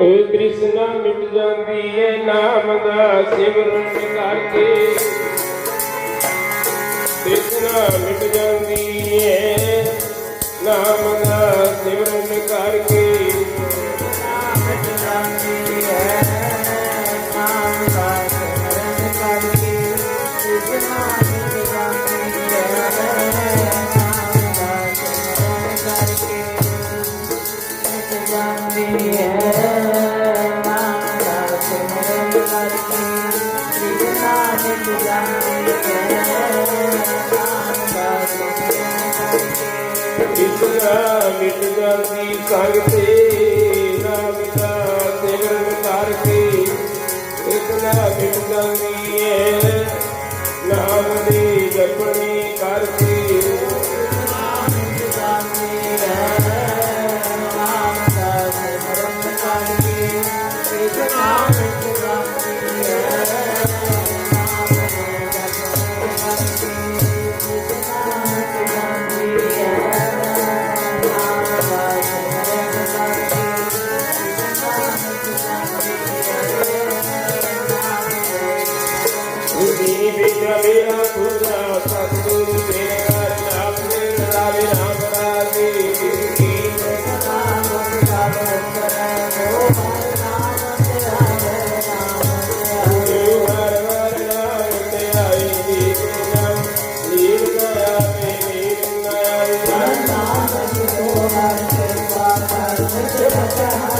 ਓ ਕ੍ਰਿਸ਼ਨਾ ਮਿਟ ਜਾਂਦੀ ਏ, ਨਾਮ ਦਾ ਸਿਮਰਨ ਕਰਕੇ। ਕ੍ਰਿਸ਼ਨਾ ਮਿਟ ਜਾਂਦੀ ਏ, ਨਾਮ ਦਾ ਸਿਮਰਨ ਮਿਟ ਜਾਂਦੀ ਸੰਗ ਨਾਮ ਦਾ ਸਿਮਰਨ ਕਰਕੇ ਕ੍ਰਿਸ਼ਨਾ ਮਿਟ ਜਾਂਦੀ ਏ ਨਾਮ ਦੀ ਜਪਣੀ ਕਰਕੇ ਬੁੱਧੀ ਵਿਦਿਆ Você vai